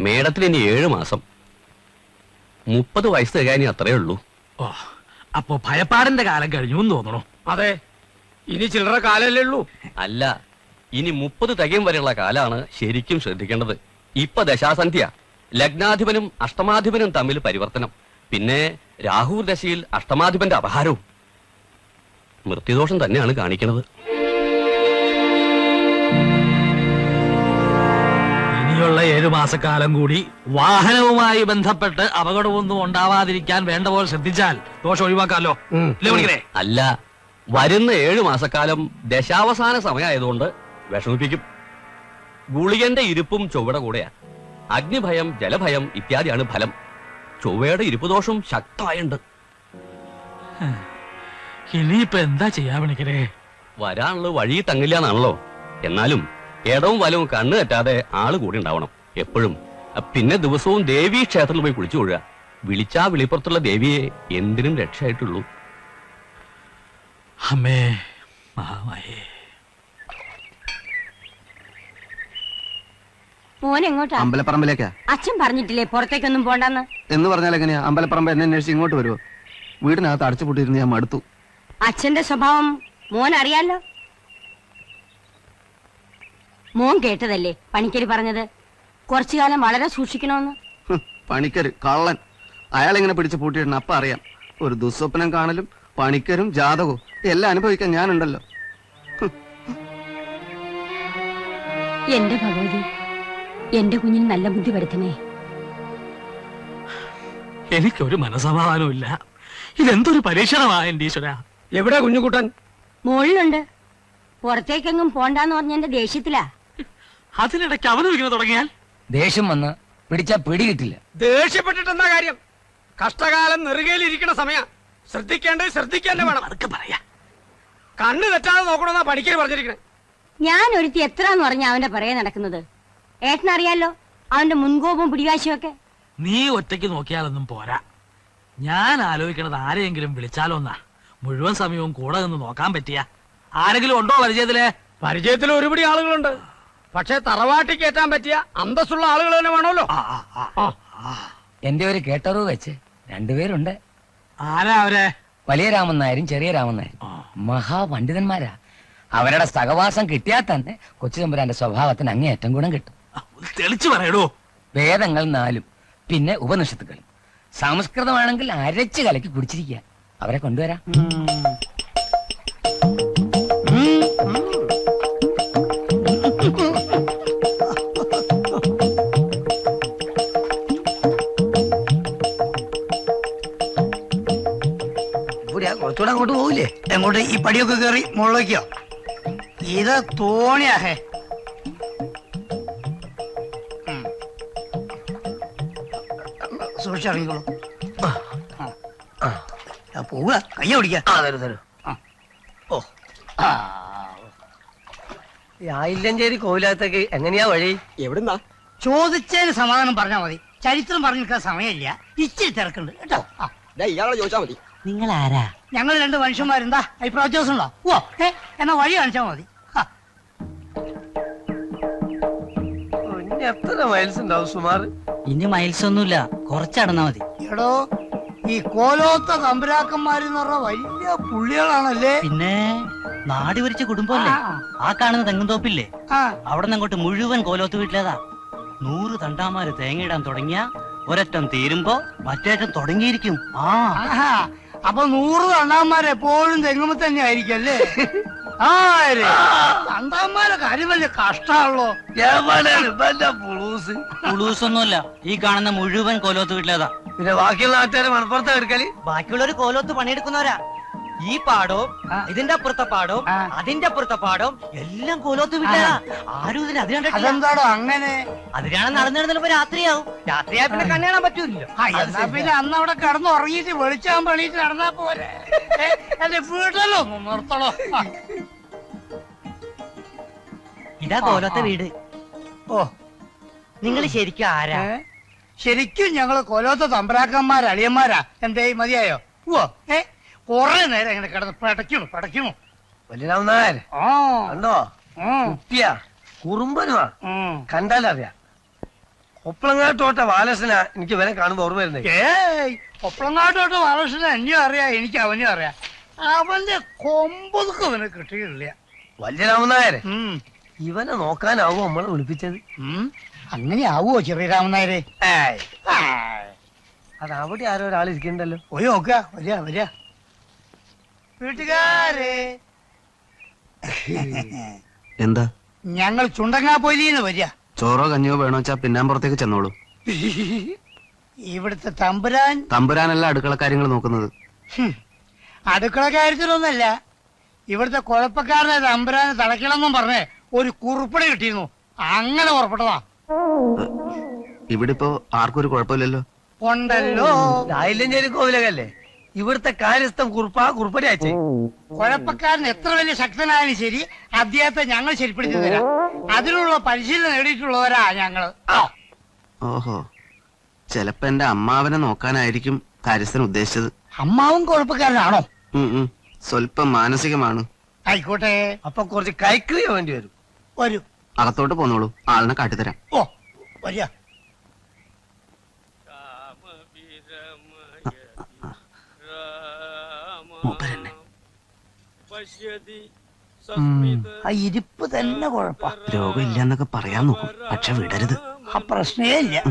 മേടത്തിന് ഇനി ഏഴ് മാസം. മുപ്പത് വയസ്സ് തികയാനി അത്രേ ഉള്ളൂ. ഓ അപ്പൊ ഭയപ്പാടിന്റെ കാലം കഴിഞ്ഞു എന്ന് തോന്നണു. അതെ ഇനി ചില്ലറ കാലല്ലേ ഉള്ളൂ. അല്ല ഇനി മുപ്പത് തികയും വരെയുള്ള കാലാണ് ശരിക്കും ശ്രദ്ധിക്കേണ്ടത്. ഇപ്പൊ ദശാസന്ധ്യ. ലഗ്നാധിപനും അഷ്ടമാധിപനും തമ്മിൽ പരിവർത്തനം. പിന്നെ രാഹു ദശയിൽ അഷ്ടമാധിപന്റെ അപഹാരവും. മൃത്യുദോഷം തന്നെയാണ് കാണിക്കുന്നത് ഇനിയുള്ള ഏഴു മാസക്കാലം കൂടി വാഹനവുമായി ബന്ധപ്പെട്ട് അപകടമൊന്നും ഉണ്ടാവാതിരിക്കാൻ വേണ്ട പോലെ ശ്രദ്ധിച്ചാൽ ദോഷം ഒഴിവാക്കാമല്ലോ. ഇല്ലേ അല്ല വരുന്ന ഏഴു മാസക്കാലം ദശാവസാന സമയമായതുകൊണ്ട് വിഷമിപ്പിക്കും. ഗുളികന്റെ ഇരിപ്പും ചൊവ്വയുടെ കൂടെയാ. അഗ്നിഭയം ജലഭയം ഇത്യാദിയാണ് ഫലം. ചൊവ്വയുടെ ഇരിപ്പ് ദോഷം ശക്തമായുണ്ട്. ഇനിയിപ്പൊ എന്താ ചെയ്യാ വരാനുള്ള വഴി തങ്ങില്ല എന്നാണല്ലോ എന്നാലും ഇടവും വലവും കണ്ണു തെറ്റാതെ ആൾ കൂടി ഉണ്ടാവണം എപ്പോഴും. പിന്നെ ദിവസവും ദേവി ക്ഷേത്രത്തിൽ പോയി കുളിച്ചു കൊഴുക വിളിച്ചാ വിളിപ്പുറത്തുള്ള ദേവിയെ എന്തിനും രക്ഷയായിട്ടുള്ളൂ. അമ്മേ മഹാമായേ. മോൻ എങ്ങോട്ടാ? അമ്പലപ്പറമ്പിലേക്കാ. അച്ഛൻ പറഞ്ഞിട്ടില്ലേ പുറത്തേക്കൊന്നും പോണ്ടെന്ന്? എന്ന് പറഞ്ഞാൽ എങ്ങനെയാ? അമ്പലപ്പറമ്പ് എന്നെ അന്വേഷിച്ച് ഇങ്ങോട്ട് വരുമോ വീടിനകത്ത് അടച്ചുപൂട്ടിയിരുന്ന് ഞാൻ മടുത്തു. അച്ഛന്റെ സ്വഭാവം മോൻ അറിയാലോ? മോൻ കേട്ടതല്ലേ പണിക്കര് പറഞ്ഞത്? കുറച്ചു കാലം വളരെ സൂക്ഷിക്കണമെന്ന്. ഹും, പണിക്കര് കള്ളൻ. അയാളെങ്ങനെ പിടിച്ച് പൂട്ടിയിടണം? അപ്പൊ അറിയാം. ഒരു ദുസ്വപ്നം കാണലും പണിക്കരും ജാതകവും എല്ലാം അനുഭവിക്കാൻ ഞാനുണ്ടല്ലോ. എന്റെ ഭഗവതി എന്റെ കുഞ്ഞിന് നല്ല ബുദ്ധി വരുത്തണേ. എനിക്കൊരു മനസമാധാനവും ഇല്ല ഇതെന്തൊരു പരീക്ഷണമാ എന്റെ ഈശ്വര. എവിടെ കുഞ്ഞുകുട്ടൻ? മോളിലുണ്ട്. പുറത്തേക്കെങ്ങും പോണ്ടെന്ന് പറഞ്ഞ എന്റെ ദേഷ്യത്തിലാ. അതിനിടയ്ക്ക് അവന് ഇങ്ങനെ തുടങ്ങിയാൽ? ദേഷ്യം വന്ന് പിടിച്ചാ പിടി കിട്ടില്ല. ദേഷ്യപ്പെട്ടിട്ട് എന്താ കാര്യം? കഷ്ടകാലം നെറുകയിലിരിക്കണ സമയ. ശ്രദ്ധിക്കേണ്ടത് ശ്രദ്ധിക്കാൻ വേണം. അതൊക്കെ പറയാ. കണ്ണു തെറ്റാതെ നോക്കണമെന്നാ പണിക്കര് പറഞ്ഞിരിക്കണേ. ഞാൻ ഒരുത്തി എത്രാന്ന് പറഞ്ഞ അവന്റെ പറയെ നടക്കുന്നത്? ഏട്ടനറിയാലോ അവന്റെ മുൻകോപവും പിടിവാശിയും ഒക്കെ. നീ ഒറ്റയ്ക്ക് നോക്കിയാലൊന്നും പോരാ. ഞാൻ ആലോചിക്കണത് ആരെയെങ്കിലും വിളിച്ചാലോ എന്നാ. മുഴുവൻ സമയവും കൂടെ നിന്ന് നോക്കാൻ പറ്റിയ. ആരെങ്കിലും ഉണ്ടോ പരിചയത്തിൽ? പരിചയത്തിൽ ഒരുപടി ആളുകളുണ്ട്. പക്ഷെ തറവാട്ടി കേറ്റാൻ പറ്റിയ അന്തസ്സുള്ള ആളുകൾ തന്നെ വേണമല്ലോ. എന്റെ ഒരു കേട്ടറിവ് വെച്ച് രണ്ടുപേരുണ്ട്. ആരാ അവരെ? വലിയ രാമൻ നായരും ചെറിയ രാമൻ നായരും. മഹാപണ്ഡിതന്മാരാ. അവരുടെ സഹവാസം കിട്ടിയാൽ തന്നെ കൊച്ചു തമ്പുരാന്റെ സ്വഭാവത്തിന് അങ്ങേയറ്റം ഗുണം കിട്ടും. തെളിച്ചു പറയടോ. വേദങ്ങൾ നാലും പിന്നെ ഉപനിഷത്തുക്കളും. സംസ്കൃതമാണെങ്കിൽ അരച്ച് കലക്കി കുടിച്ചിരിക്കുക. അവരെ കൊണ്ടുവരാം. കുറച്ചുകൂടെ അങ്ങോട്ട് പോകില്ലേ എങ്ങോട്ട്? ഈ പടിയൊക്കെ കയറി മുകളിലേക്കോ? ഇത് തോണിയാഹേ സൂക്ഷിച്ചിറങ്ങിക്കോളൂ പോവുക. കയ്യ പിടിക്ക ഓ. ആയില്ലഞ്ചേരി കോവിലകത്തേക്ക് എങ്ങനെയാ വഴി? എവിടുന്നാ? ചോദിച്ചതിന് സമാധാനം പറഞ്ഞാ മതി. ചരിത്രം പറഞ്ഞു നിൽക്കാൻ സമയമില്ല. ഇച്ചിരി തിരക്കുണ്ട്. കേട്ടോ. ആ. ഇയാളെ ചോദിച്ചാ മതി. നിങ്ങൾ ആരാ ഞങ്ങൾ രണ്ട് മനുഷ്യന്മാരെന്താ? വ്യത്യാസം ഉണ്ടോ ഓ ഏ എന്നാ വഴി കാണിച്ചാൽ മതി. എത്ര മൈൽസ് ഉണ്ടാവും സുമാർ? ഇനി മൈൽസ് ഒന്നുമില്ല. കുറച്ചടന്നാ മതി. എടോ ഈ കോലോത്ത തമ്പുരാക്കന്മാരെന്ന് പറഞ്ഞ വലിയ പുള്ളികളാണല്ലേ? പിന്നെ നാടി വരിച്ച കുടുംബമല്ലേ? ആ. കാണുന്ന തെങ്ങുംതോപ്പില്ലേ അവിടെ നിന്നങ്ങോട്ട് മുഴുവൻ കോലോത്ത് വീട്ടിലേതാ? നൂറ് തണ്ടാമാര് തേങ്ങയിടാൻ തുടങ്ങിയ ഒരറ്റം തീരുമ്പോ മറ്റേറ്റം തുടങ്ങിയിരിക്കും. ആ. അപ്പൊ നൂറ് തണ്ടാന്മാർ എപ്പോഴും തെങ്ങുമ്പോ തന്നെ ആയിരിക്കും അല്ലേ ആര്? തണ്ടാന്മാരെ കാര്യം വലിയ കഷ്ടാണല്ലോ. പുളൂസ്? ഉളൂസൊന്നുമല്ല ഈ കാണുന്ന മുഴുവൻ കോലോത്ത് വീട്ടിലേതാ. പിന്നെ ബാക്കിയുള്ള നാട്ടുകാരെ മണപ്പുറത്ത് എടുക്കൽ? ബാക്കിയുള്ളവര് കോലോത്ത് പണിയെടുക്കുന്നവരാ. ഈ പാടവും ഇതിന്റെ അപ്പുറത്തെ പാടവും അതിന്റെ അപ്പുറത്തെ പാടവും എല്ലാം കോലോത്ത് വിട്ടാ ആരും ഇതിന് അത് കണ്ടിട്ടില്ല അങ്ങനെ? അതിനാണ് നടന്നു നടന്നപ്പോ രാത്രിയാവും. രാത്രിയായ പിന്നെ കണ്ണു കാണാൻ പറ്റൂല്ലോ പിന്നെ അന്ന് അവിടെ കിടന്ന് ഉറങ്ങിയിട്ട് വെളിച്ചാൻ പണിയിട്ട് നടന്നാ പോലെ എന്റെ വീട്ടിലോ നിർത്തണോ? ഇതാ കോലത്തെ വീട്. ഓ. നിങ്ങൾ ശരിക്കും ആരാ? ശരിക്കും ഞങ്ങൾ കൊലോത്ത തമ്പരാക്കന്മാരാ അളിയന്മാരാ. എന്തേ മതിയായോ? ഓ ഏ? കൊറേ നേരം ഇങ്ങനെ കിടന്ന് പടയ്ക്കണു പടയ്ക്കണു വലിയ രാമനായർ ആ. കണ്ടോ? ഉം, കുട്ടിയാ കുറുമ്പനുവാ. ഉം. കണ്ടാലറിയാം. ഒപ്പളങ്ങാട്ടോട്ട ബാലകൃഷ്ണനാ എനിക്ക് ഇവനെ കാണുമ്പോ ഓർമ്മ വരുന്നേ ഏയ് ഒപ്പളങ്ങാട്ടോട്ട വളർച്ചനെ എന്നെയും അറിയാ എനിക്ക് അവനെയും അറിയാം. അവന്റെ കൊമ്പൊതുക്കും അവന് കിട്ടിയില്ല വലിയ രാമനായരെ ഉം. ഇവനെ നോക്കാനാവോ നമ്മളെ വിളിപ്പിച്ചത്? ഉം. അങ്ങനെ ആവുമോ ചെറിയ രാമനായരെ ഏയ്. അത് അവിടെ ആരോ ഒരാൾ ഇരിക്കണ്ടല്ലോ പോയി നോക്കുക വരിക വരിക. വീട്ടുകാരെ. എന്താ? ഞങ്ങൾ ചുണ്ടങ്ങാപ്പൊലിന്ന് വരിക. ചോറോ കഞ്ഞിയോ വേണോ വെച്ചാ പിന്നാമ്പുറത്തേക്ക് ചെന്നോളൂ. ഇവിടുത്തെ തമ്പുരാൻ തമ്പുരാനല്ല അടുക്കള കാര്യങ്ങൾ നോക്കുന്നത്. അടുക്കള കാര്യത്തിലൊന്നല്ല. ഇവിടുത്തെ കുഴപ്പക്കാരനെ തമ്പുരാനെ തടക്കണമെന്നും പറഞ്ഞേ ഒരു കുറുപ്പട കിട്ടിയിരുന്നു. അങ്ങനെ ഉറപ്പെട്ടതാ ഇവിടിപ്പോ ആർക്കൊരു ആർക്കും ഒരു കുഴപ്പമില്ലല്ലോ. ഉണ്ടല്ലോ. രായില്ലഞ്ചേരി കോവിലകല്ലേ ഇവിടുത്തെ കാര്യസ്ഥം കുറുപ്പാ കുറുപ്പടി അയച്ചേ. കുഴപ്പക്കാരൻ എത്ര വലിയ ശക്തനായാലും ശരി അദ്ദേഹത്തെ ഞങ്ങൾ ശരിപ്പെടുത്തി തരാം. അതിനുള്ള പരിശീലനം നേടിയിട്ടുള്ളവരാ ഞങ്ങൾ. ആ. ഓഹോ. ചെലപ്പോ എന്റെ അമ്മാവനെ നോക്കാനായിരിക്കും കാര്യസ്ഥൻ ഉദ്ദേശിച്ചത്. അമ്മാവും കുഴപ്പക്കാരനാണോ. സ്വല്പം മാനസികമാണ്. ആയിക്കോട്ടെ. അപ്പൊ കുറച്ച് കൈക്രിയ വേണ്ടി വരും. വരൂ. അകത്തോട്ട് പോന്നോളൂ. ആളിനെ കാട്ടിത്തരാം. ഓ വരിക. മൂപ്പരെന്നെ. ആ ഇരിപ്പ് തന്നെ കുഴപ്പ. രോഗമില്ല എന്നൊക്കെ പറയാൻ നോക്കും. പക്ഷെ വിടരുത്. ആ പ്രശ്നേ ഇല്ല.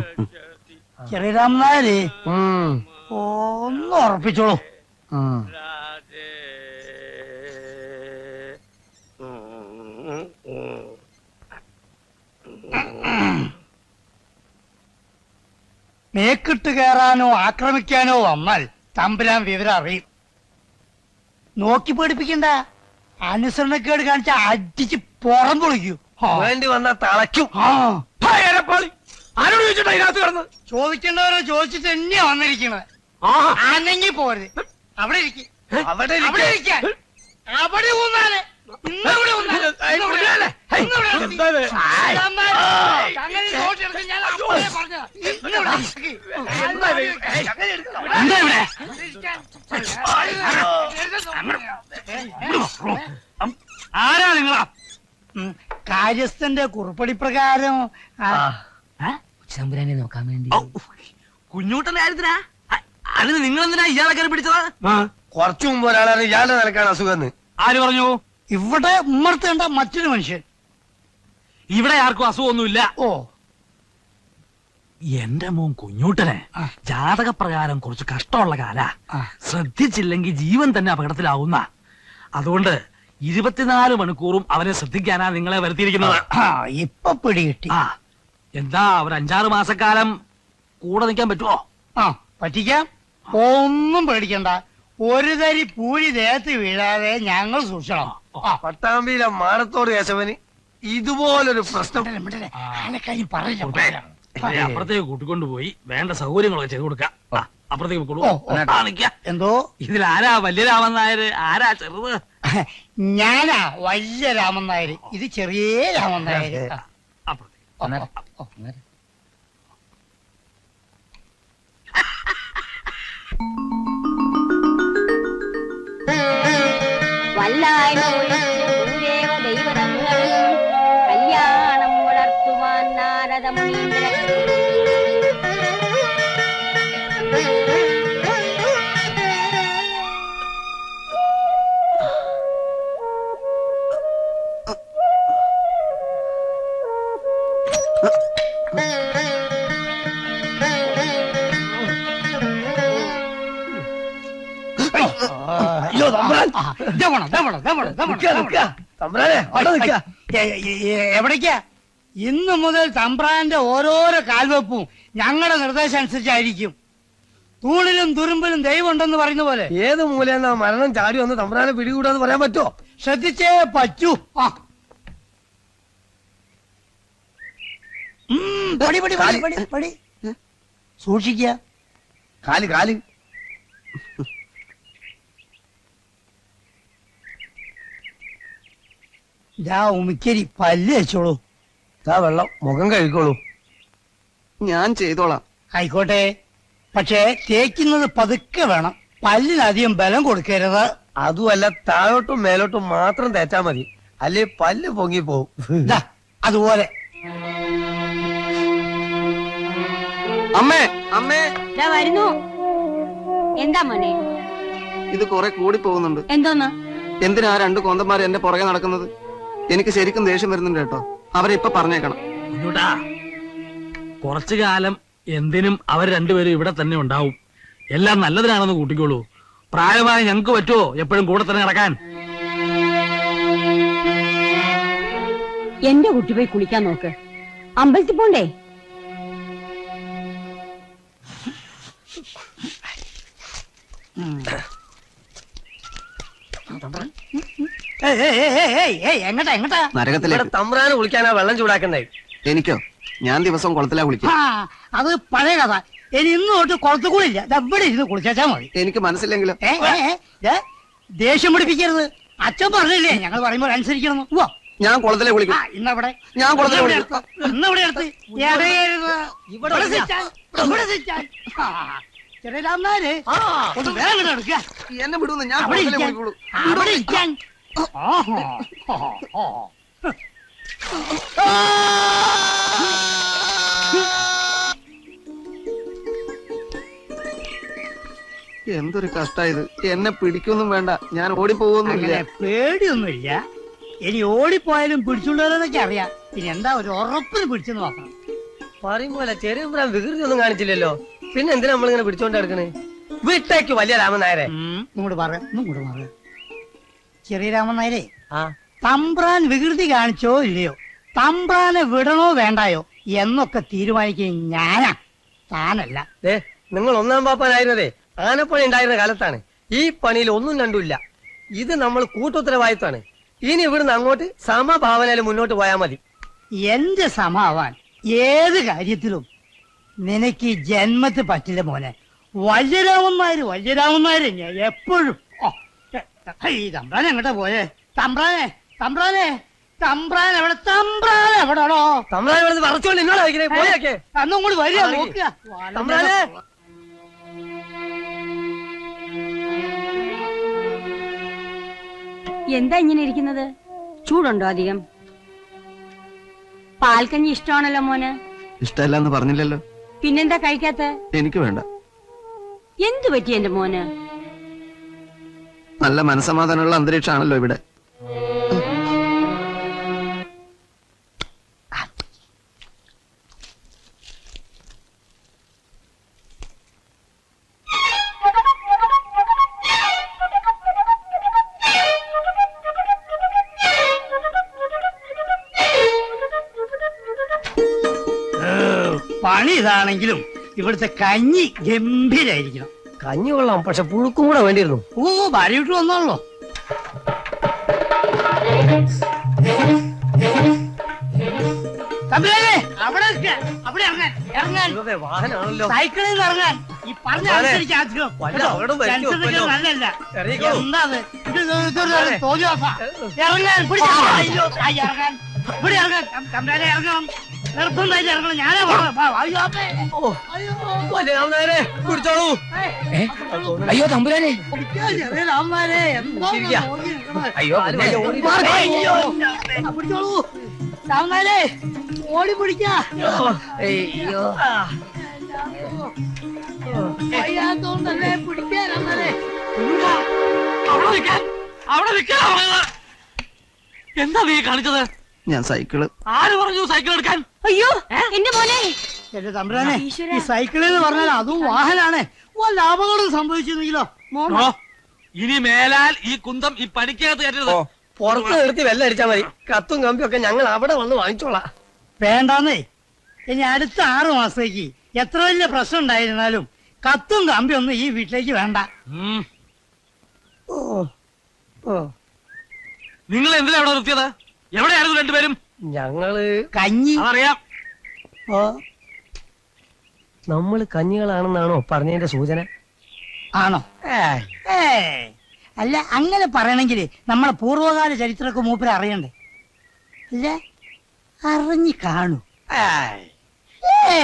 ചെറിയ രാമനായര് ഉം. ഒന്ന് ഉറപ്പിച്ചോളൂ. മേക്കിട്ട് കയറാനോ ആക്രമിക്കാനോ വന്നാൽ തമ്പുരാൻ വിവരം അറിയും. നോക്കി പേടിപ്പിക്കണ്ട. അനുസരണക്കേട് കാണിച്ച അടിച്ച് പുറം പൊളിക്കൂ. വേണ്ടി വന്ന തളയ്ക്കും. ആരോട് ചോദിച്ചിട്ടാ ഇതിനകത്ത് ചോദിക്കേണ്ടവരെ ചോദിച്ചിട്ട് തന്നെയാ വന്നിരിക്കണത്. അനങ്ങി പോരുത്. അവിടെ ഇരിക്കും. അവിടെ. ഇരിക്കാൻ അവിടെ ഊന്നാൽ. ആരാ നിങ്ങളാ. കാര്യസ്ഥന്റെ കുറുപ്പടി പ്രകാരം. കൊച്ചുതമ്പുരാനെ നോക്കാൻ വേണ്ടി. കുഞ്ഞൂട്ടൻ കുഞ്ഞൂട്ടന്റെ കാര്യത്തിനാ? അതിന് നിങ്ങൾ എന്തിനാ ഇയാളെ കയറി പിടിച്ചതാ? കുറച്ചു മുമ്പ് ഒരാളാണ് ഇയാളുടെ നിലക്കാണ് അസുഖം ആര് പറഞ്ഞു? ഇവിടെ ഉമ്മർത്തേണ്ട മറ്റൊരു മനുഷ്യൻ. ഇവിടെ ആർക്കും അസുഖമൊന്നുമില്ല. ഓ. എന്റെ മോൻ കുഞ്ഞൂട്ടനെ ജാതകപ്രകാരം കുറച്ച് കഷ്ടമുള്ള കാല. ശ്രദ്ധിച്ചില്ലെങ്കിൽ ജീവൻ തന്നെ അപകടത്തിലാവുന്ന. അതുകൊണ്ട് ഇരുപത്തിനാല് മണിക്കൂറും അവനെ ശ്രദ്ധിക്കാനാ നിങ്ങളെ വരുത്തിയിരിക്കുന്നത്. ഇപ്പൊ പിടികിട്ടി. ആ എന്താ ഒരു അഞ്ചാറ് മാസക്കാലം കൂടെ നിൽക്കാൻ പറ്റുമോ ആ പറ്റിക്കാം. ഒന്നും പേടിക്കണ്ട. ഒരു തരി പൂരി ദേഹത്ത് വീഴാതെ ഞങ്ങൾ സൂക്ഷിക്കണം. പട്ടാമ്പിയിലെ മാനത്തോട് കേശവന് ഇതുപോലൊരു പ്രശ്നം. ആനക്കാര്യം പറയില്ല. അപ്പുറത്തേക്ക് കൂട്ടിക്കൊണ്ടുപോയി വേണ്ട സൗകര്യങ്ങളൊക്കെ ചെയ്തു കൊടുക്കാം. അപ്പുറത്തേക്ക്. എന്തോ? ഇതിൽ ആരാ വലിയ രാമൻ നായര് ആരാ ചെറുത്? ഞാനാ വലിയ രാമൻ നായര് ഇത് ചെറിയ രാമൻ നായര് അപ്പുറത്തേക്ക്. ഒഴിച്ച് ഭൂദേവ ദൈവതങ്ങൾ കല്യാണം വളർത്തുവാൻ നാരദ അയ്യോ തമ്പ്രാൻ. തമ്പുരാനെ, അവിടെ എവിടേക്കാ? ഇന്ന് മുതൽ തമ്പ്രാന്റെ ഓരോരോ കാൽവെപ്പും ഞങ്ങളുടെ നിർദ്ദേശം അനുസരിച്ചായിരിക്കും തൂണിലും തുരുമ്പിലും ദൈവം ഉണ്ടെന്ന് പറയുന്ന പോലെ. ഏത് മൂലയെന്നാ മരണം ചാടി വന്ന് തമ്പ്രാനെ പിടികൂടാന്ന് പറയാൻ പറ്റുമോ? ശ്രദ്ധിച്ചേ പറ്റൂ. ആ. പടി കാൽ കാൽ. ഇതാ ഉമിക്കരി പല്ല് വെച്ചോളൂ ഇതാ വെള്ളം മുഖം കഴിക്കോളൂ ഞാൻ ചെയ്തോളാം. ആയിക്കോട്ടെ. പക്ഷേ തേക്കുന്നത് പതുക്കെ വേണം. പല്ലിനധികം ബലം കൊടുക്കരുത്. അതുമല്ല താഴോട്ടും മേലോട്ടും മാത്രം തേച്ചാ മതി. അല്ലെ പല്ല് പൊങ്ങി പോകും ദാ, അതുപോലെ. അമ്മേ അമ്മേ. ദാ വരുന്നു. എന്താ മോനെ? ഇത് കുറെ കൂടി പോകുന്നുണ്ട് എന്തോന്ന്? എന്തിനാ ആ രണ്ട് കോന്തന്മാർ എന്റെ പുറകെ നടക്കുന്നത്? എനിക്ക് ശരിക്കും ദേഷ്യം വരുന്നുണ്ട് കേട്ടോ. അവരെ ഇപ്പൊ പറഞ്ഞേക്കണം. കുഞ്ഞുട്ടാ കുറച്ചു കാലം എന്തിനും അവർ രണ്ടുപേരും ഇവിടെ തന്നെ ഉണ്ടാവും. എല്ലാം നല്ലതിനാണെന്ന് കൂട്ടിക്കോളൂ. പ്രായമായ ഞങ്ങൾക്ക് പറ്റുമോ എപ്പോഴും കൂടെ തന്നെ നടക്കാൻ? എന്റെ കുട്ടി പോയി കുളിക്കാൻ നോക്ക്. അമ്പലത്തിൽ പോണ്ടേ? ഏയ്, ഏയ്, ഏയ്, ഏയ്, ഏയ്, ഏയ്, എങ്ങട്ടാ എങ്ങട്ടാ? നരകത്തിലേക്ക്. തമ്പ്രാന് കുളിക്കാനാ വെള്ളം ചൂടാക്കണ്ടേ എനിക്കോ? ഞാൻ ദിവസം കുളത്തിലാ കുളിക്കും ആ അത് പഴയ കഥ. ഇനി ഇന്ന് തൊട്ട് കുളത്ത് കൂടില്ല ഇവിടെ ഇരുന്ന് കുളിച്ചാ മതി. എനിക്ക് മനസ്സില്ലെങ്കിലും ഏ, ഏ, ഏ, ദേ, ദേഷ്യം പിടിപ്പിക്കരുത്. അച്ഛൻ പറഞ്ഞില്ലേ ഞങ്ങൾ പറയുമ്പോൾ അനുസരിക്കണം വാ ഞാൻ കുളത്തിലെ ആ, കുളിക്കും ഇന്നവിടെ ഞാൻ കുളത്തിലെ ഇന്നവിടെ കുളിക്കും. എടുത്ത്, ഇന്നവിടെ എടുത്ത് ഇടയരുത്. ഇവിടെ ഇവിടെ സിറ്റാൻ, ഇവിടെ സിറ്റാൻ. ആ, ചെറിയ രാമനാര് ഒന്ന് എടുക്കുക. എന്നെ വിടുന്നു. ഞാൻ അവിടെ കുളത്തിലെ ഇരിക്കാൻ. കുളിക്കുള്ളൂ. അവിടെ ഇരിക്കാൻ. എന്തൊരു കഷ്ടായത്. എന്നെ പിടിക്കൊന്നും വേണ്ട. ഞാൻ ഓടിപ്പോകൊന്നുമില്ല പേടിയൊന്നുമില്ല. ഇനി ഓടിപ്പോയാലും പിടിച്ചുള്ളതെന്നൊക്കെ അറിയാം. ഇനി എന്താ ഒരു ഉറപ്പിന് പിടിച്ചെന്ന് നോക്കണം. പോലെ ചെറിയ വികൃതി ഒന്നും കാണിച്ചില്ലല്ലോ. പിന്നെ എന്തിനാ നമ്മളിങ്ങനെ പിടിച്ചോണ്ട് കിടക്കണേ വിട്ടേക്ക് വലിയ രാമൻ നായരെ ഇങ്ങോട്ട് പറ ഇങ്ങോട്ട് പറ. ചെറിയ രാമൻ നായരെ ആ. തമ്പ്രാൻ വികൃതി കാണിച്ചോ ഇല്ലയോ? തമ്പ്രാനെ വിടണോ വേണ്ടായോ? എന്നൊക്കെ തീരുമാനിക്കുകയും ഞാനാ. താനല്ല. ദേ നിങ്ങൾ ഒന്നാം പാപ്പാനായിരുന്നതേ. ആനപ്പണി ഉണ്ടായിരുന്ന കാലത്താണ്. ഈ പണിയിൽ ഒന്നും രണ്ടുമില്ല ഇത് നമ്മൾ കൂട്ടുത്തരവാദിത്വമാണ് ഇനി ഇവിടുന്ന് അങ്ങോട്ട് സമഭാവനയിൽ മുന്നോട്ട് പോയാൽ മതി. എന്റെ സമാവാൻ ഏത് കാര്യത്തിലും നിനക്ക് ഈ ജന്മത്ത് പറ്റില്ല മോനെ. വല്യരാമന്മാര് വല്യരാമന്മാര് ഞാൻ എപ്പോഴും ഈ തമ്പ്രാൻ എങ്ങോട്ടാ പോയേ? തമ്പ്രാനെ തമ്പ്രാനെ തമ്പ്രാൻ എവിടെ തമ്പ്രാൻ എവിടെയാണോ തമ്പ്രാൻ ഇവിടെ വറച്ചോണ്ട് നിങ്ങളെ വയ്ക്കണേ പോയൊക്കെ. അന്നും കൂടി വരിക നോക്കുക. തമ്പ്രാനെ. എന്താ ഇങ്ങനെ ഇരിക്കുന്നത്? ചൂടുണ്ടോ അധികം? പാൽക്കഞ്ഞി ഇഷ്ടമാണല്ലോ മോന്. ഇഷ്ടമല്ലെന്ന് പറഞ്ഞില്ലല്ലോ. പിന്നെന്താ കഴിക്കാത്ത? എനിക്ക് വേണ്ട. എന്തു പറ്റി എന്റെ മോന്? നല്ല മനസമാധാനമുള്ള അന്തരീക്ഷമാണല്ലോ ഇവിടെ. പണി ഇതാണെങ്കിലും ഇവിടുത്തെ കഞ്ഞി ഗംഭീരായിരിക്കണം. കഞ്ഞി കൊള്ളാം പക്ഷെ പുഴുക്കും കൂടെ വേണ്ടിയിരുന്നു ഓ ഭാര്യ വിട്ടു വന്നാണല്ലോ തമ്പിലേ അവിടെ നിൽക്ക്. അവിടെ ഇറങ്ങാൻ ഇറങ്ങാൻ ദൈവമേ, വാഹനാണല്ലോ സൈക്കിളിൽ നിന്ന് ഇറങ്ങാൻ ഈ പറഞ്ഞ അതെ. അനുസരിച്ച് വല്ല വരുത്തി വെക്കുമല്ലോ. എന്താ ഇത്? ഇത്. ഇറങ്ങാൻ പിടിച്ചാ. അയ്യോ ഇറങ്ങാൻ ഇവിടെ ഇറങ്ങാൻ കം- കമ്പ്രാനെ ഇറങ്ങണം നിർബന്ധമായിട്ട് ഇറങ്ങണം. ഞാനേ വാ, അയ്യോ പിടിച്ചോളൂ. തമ്പുരാനെ. അയ്യോ പിടിച്ചോളൂ. രാമന്മാരെ ഓടി പിടിക്കാ. അയ്യോ. വയ്യാത്തോണ്ടല്ലേ പിടിക്കാൻ രാമന്മാരെ അവിടെ നിൽക്കാൻ അവിടെ നിൽക്കാൻ. എന്താ നീ കാണിച്ചത്? ഞാൻ സൈക്കിൾ. ആര് പറഞ്ഞു സൈക്കിൾ എടുക്കാൻ? അയ്യോ എന്റെ പോലെ എന്റെ തമ്പുരാനെ ഈ സൈക്കിളിൽ എന്ന് പറഞ്ഞാൽ അതും വാഹനാണ്. വല്ല അപകടം സംഭവിച്ചിരുന്നെങ്കിലോ? ഇനി മേലാൽ ഈ കുന്തം ഈ പണിക്കകത്ത് കയറ്റരുത്. പുറത്ത് നിർത്തി വെള്ളം അടിച്ചാൽ മതി. കത്തും കമ്പിയും ഒക്കെ ഞങ്ങൾ അവിടെ വന്ന് വാങ്ങിച്ചോളാം. വേണ്ടാന്നേ. ഇനി അടുത്ത ആറു മാസത്തേക്ക് എത്ര വലിയ പ്രശ്നം ഉണ്ടായിരുന്നാലും കത്തും കമ്പിയൊന്നും ഈ വീട്ടിലേക്ക് വേണ്ട. ഓ ഓ. നിങ്ങൾ എന്തിനാ അവിടെ നിർത്തിയത്? എവിടെയായിരുന്നു രണ്ടുപേരും? ഞങ്ങൾ കഞ്ഞി. അതറിയാം. ഓ നമ്മൾ കഞ്ഞികളാണെന്നാണോ പറഞ്ഞതിന്റെ സൂചന? ആണോ? അല്ല അങ്ങനെ പറയണെങ്കിൽ നമ്മളെ പൂർവകാല ചരിത്രമൊക്കെ മൂപ്പര് അറിയണ്ടേ? അല്ല അറിഞ്ഞു കാണൂ. ഏ.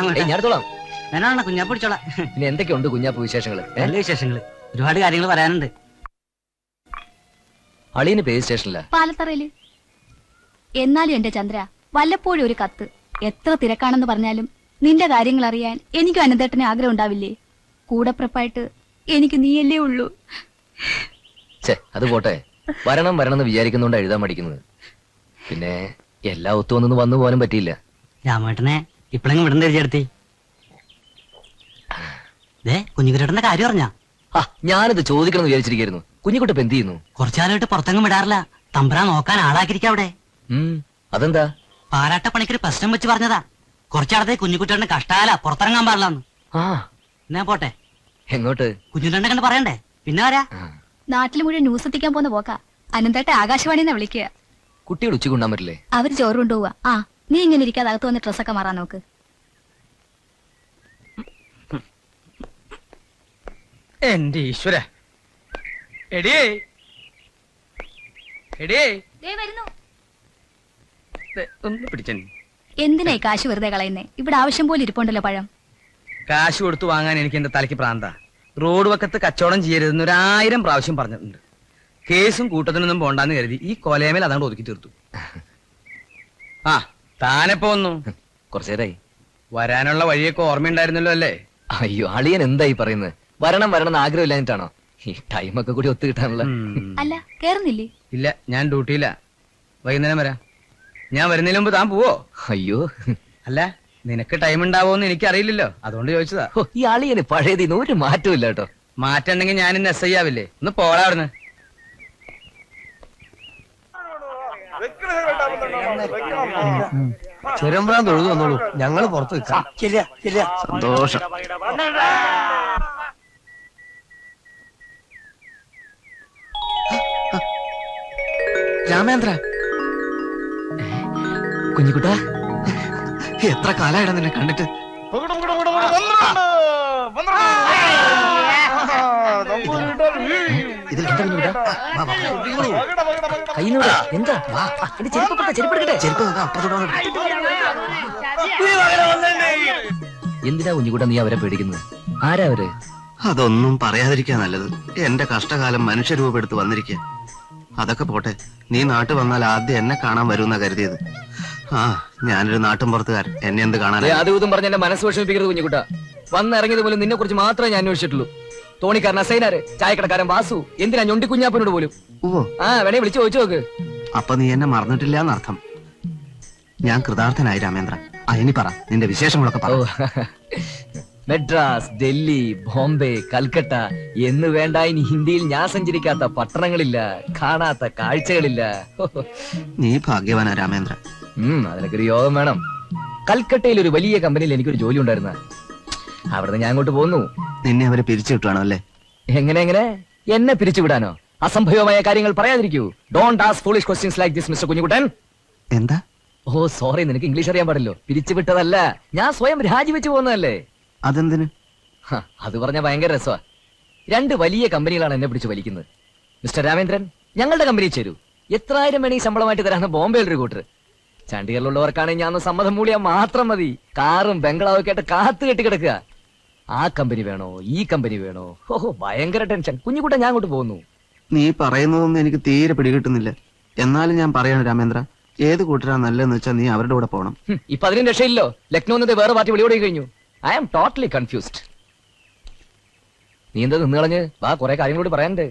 ഏയ് ഞാൻ എടുത്തോളാം വേണ കുഞ്ഞാ പിടിച്ചോളാം. പിന്നെ എന്തൊക്കെയുണ്ട് കുഞ്ഞാപ്പ് വിശേഷങ്ങൾ? ഏ? നല്ല വിശേഷങ്ങൾ. ഒരുപാട് കാര്യങ്ങൾ പറയാനുണ്ട്. അളിയന് പേര് സ്റ്റേഷനില്ല പാലത്തറയിൽ. എന്നാലും എന്റെ ചന്ദ്ര വല്ലപ്പോഴും ഒരു കത്ത്. എത്ര തിരക്കാണെന്ന് പറഞ്ഞാലും നിന്റെ കാര്യങ്ങൾ അറിയാൻ എനിക്കും അനന്തേട്ടന് ആഗ്രഹം ഉണ്ടാവില്ലേ? കൂടപ്പുറപ്പായിട്ട് എനിക്ക് നീയല്ലേ ഉള്ളൂ. ഛേ അത് പോട്ടെ. വരണം വരണം എന്ന് വിചാരിക്കുന്നോണ്ട് എഴുതാൻ പഠിക്കുന്നത് പിന്നെ എല്ലാ ഒത്തുവന്നൊന്നും വന്നു പോകാനും പറ്റിയില്ല. രാമേട്ടനെ ഇപ്പഴെങ്കിലും വിടണ്ട എഴുതിയെടുത്തി ദേ കുഞ്ഞുകുരേട്ടന്റെ കാര്യം അറിഞ്ഞാ? ആ ഞാനിത് ചോദിക്കണം എന്ന് വിചാരിച്ചിരിക്കുന്നു. കുഞ്ഞിക്കുട്ടപ്പ് എന്ത് ചെയ്യുന്നു കുറച്ചാലായിട്ട് പുറത്തെങ്ങും വിടാറില്ല. തമ്പുരാൻ നോക്കാൻ ആളാക്കിരിക്കാം അവിടെ. ഉം അതെന്താ? പണിക്ക് ഒരു പ്രശ്നം വെച്ച് പറഞ്ഞതാ. കുറച്ചാളത്തെ കുഞ്ഞുകുട്ടേട്ടന് കഷ്ടാല പുറത്തിറങ്ങാൻ പാടില്ലാന്ന്. ആ. എന്നാ പോട്ടെ. എങ്ങോട്ട്? കുഞ്ഞുകുട്ടേട്ടനെ കണ്ട് പറയണ്ടേ? പിന്നെ ആരാ? നാട്ടിൽ മുഴുവൻ ന്യൂസ് എത്തിക്കാൻ പോകുന്ന പോക്കാ. അനന്തേട്ട ആകാശവാണിന്ന് വിളിക്കുക. കുട്ടികൾ ഉച്ചയ്ക്ക് ഉണ്ണാൻ പറ്റില്ലേ? അവർ ചോറ് കൊണ്ടുപോവാ. ആ. നീ ഇങ്ങനെ ഇരിക്കാതെ അകത്ത് വന്ന് ഡ്രസ്സൊക്കെ മാറാൻ നോക്ക്. എന്റെ ഈശ്വര. എടിയേ എടിയേ ദേ, ഒന്ന് പിടിച്ചൻ എന്തിനായി കാശ് വെറുതെ കളയുന്നേ? ഇവിടെ ആവശ്യം പോലെ ഇരിപ്പുണ്ടല്ലോ പഴം. കാശ് കൊടുത്തു വാങ്ങാൻ എനിക്ക് എന്റെ തലയ്ക്ക് പ്രാന്ത. റോഡ് വക്കത്ത് കച്ചവടം ചെയ്യരുതെന്ന് ഒരായിരം പ്രാവശ്യം പറഞ്ഞിട്ടുണ്ട്. കേസും കൂട്ടത്തിനൊന്നും പോണ്ടാന്ന് കരുതി ഈ കൊലയമേൽ അതുകൊണ്ട് ഒതുക്കി തീർത്തു. ആ താനെപ്പോ വന്നു? കുറച്ചു നേരമായി വരാനുള്ള വഴിയൊക്കെ ഓർമ്മയുണ്ടായിരുന്നല്ലോ അല്ലേ? അയ്യോ അളിയൻ എന്തായി പറയുന്നത്? വരണം വരണം എന്ന് ആഗ്രഹമില്ലാഞ്ഞിട്ടാണോ? ഈ ടൈമൊക്കെ കൂടി ഒത്തു കിട്ടാനുള്ള. അല്ല കേറുന്നില്ലേ? ഇല്ല ഞാൻ ഡ്യൂട്ടിയില്ല. വൈകുന്നേരം വരാം. ഞാൻ വരുന്നതിന് മുമ്പ് താൻ പോവോ? അയ്യോ. അല്ല നിനക്ക് ടൈം ഉണ്ടാവോന്ന് എനിക്കറിയില്ലല്ലോ. അതുകൊണ്ട് ചോദിച്ചതാ. ഈ അളിയന് പഴയതിന് ഒരു മാറ്റവും ഇല്ല കേട്ടോ. മാറ്റണ്ടെങ്കിൽ ഞാൻ ഇന്ന് എസ് ഐ ആവില്ലേ? ഒന്ന് പോടാ അവിടുന്ന്. ചെറുമ്പ്രാൻ തൊഴുതു വന്നോളൂ. ഞങ്ങൾ പുറത്ത് നിൽക്കാം. സന്തോഷം. രാമേന്ദ്ര. കുഞ്ഞിക്കുട്ട. എത്ര കാലായിട നിന്നെ കണ്ടിട്ട്? എന്താ? എന്റെ ചെരുപ്പ് ചെരുപ്പ്. എന്തിനാ കുഞ്ഞിക്കുട്ടാ നീ അവരെ പേടിക്കുന്നത്? ആരാ അവർ? അതൊന്നും പറയാതിരിക്കാ നല്ലത്. എന്റെ കഷ്ടകാലം മനുഷ്യരൂപെടുത്ത് വന്നിരിക്ക. അതൊക്കെ പോട്ടെ. നീ നാട്ടിൽ വന്നാൽ ആദ്യം എന്നെ കാണാൻ വരുമെന്നാ കരുതിയത്. ആ ഞാനൊരു നാട്ടും പുറത്തുകാരൻ എന്നെ എന്ത് കാണാൻ അതും പറഞ്ഞ എന്റെ മനസ്സ് വിഷമിപ്പിക്കരുത് കുഞ്ഞുകുട്ട വന്നിറങ്ങിയത് പോലും നിന്നെ കുറിച്ച് മാത്രമേ ഞാൻ അന്വേഷിച്ചിട്ടുള്ളൂ. തോണിക്കാരൻ അസൈനാര് ചായക്കടക്കാരൻ വാസു എന്തിനാ ഞൊണ്ടി കുഞ്ഞാപ്പനോട് പോലും? ആ വേണേ വിളിച്ചു ചോദിച്ചു നോക്ക്. അപ്പൊ നീ എന്നെ മറന്നിട്ടില്ല എന്നർത്ഥം ഞാൻ കൃതാർത്ഥനായി രാമേന്ദ്ര ഇനി പറ നിന്റെ വിശേഷങ്ങളൊക്കെ പറ. മെഡ്രാസ് ഡൽഹി ബോംബെ കൽക്കട്ട എന്ന് വേണ്ട ഇനി ഹിന്ദിയിൽ ഞാൻ സഞ്ചരിക്കാത്ത പട്ടണങ്ങളില്ല കാണാത്ത കാഴ്ചകളില്ല. നീ ഭാഗ്യവാനാ രാമേന്ദ്ര അതിനൊക്കെ ഒരു യോഗം വേണം. കൽക്കട്ടയിൽ ഒരു വലിയ കമ്പനിയിൽ എനിക്കൊരു ജോലി ഉണ്ടായിരുന്ന. അവിടുന്ന് ഞാൻ അങ്ങോട്ട് പോന്നു. നിന്നെ അവരെ പിരിച്ചു വിട്ടുവാണോ അല്ലേ? എങ്ങനെ എങ്ങനെ? എന്നെ പിരിച്ചുവിടാനോ അസംഭവമായ കാര്യങ്ങൾ പറയാതിരിക്കൂ. Don't ask foolish questions like this mister Kunjukuttan. എന്താ? ഓ സോറി നിനക്ക് ഇംഗ്ലീഷ് അറിയാൻ പാടില്ലോ. പിരിച്ചുവിട്ടതല്ല ഞാൻ സ്വയം രാജിവെച്ചു പോകുന്നതല്ലേ? അതെന്തിന്? അത് പറഞ്ഞ ഭയങ്കര രസമാ രണ്ട് വലിയ കമ്പനികളാണ് എന്നെ പിടിച്ച് വലിക്കുന്നത്. മിസ്റ്റർ രാമേന്ദ്രൻ ഞങ്ങളുടെ കമ്പനി ചേരൂ. എത്രായിരം മണി ശമ്പളമായിട്ട് തരാന്ന് ബോംബെയിൽ ഒരു കൂട്ടർ ചണ്ഡീഗറിലുള്ളവർക്കാണെങ്കിൽ ഞാൻ സമ്മതം മൂളിയാൽ മാത്രം മതി. കാറും ബംഗ്ലാവും ഒക്കെ ആയിട്ട് കാത്തു കെട്ടി കിടക്കുക ആ കമ്പനി വേണോ? ഈ കമ്പനി വേണോ? ഓഹോ ഭയങ്കര ടെൻഷൻ. കുഞ്ഞുകുട്ട ഞാൻ അങ്ങോട്ട് പോകുന്നു നീ പറയുന്നതൊന്നും എനിക്ക് തീരെ പിടികിട്ടുന്നില്ല. എന്നാലും ഞാൻ പറയാണ് രാമേന്ദ്ര ഏത് കൂട്ടരാ നല്ലതെന്ന് വെച്ചാൽ നീ അവരുടെ കൂടെ പോകണം ഇപ്പൊ അതിനും രക്ഷയില്ലോ ലക്നോ എന്നത് വേറെ പാർട്ടി വിളിയോടെ കഴിഞ്ഞു. ഐ ആം ടോട്ടലി കൺഫ്യൂസ്ഡ് നീ എന്താ നിന്ന് കളഞ്ഞ്? വാ കുറെ കാര്യങ്ങളോട് പറയാനുണ്ട്.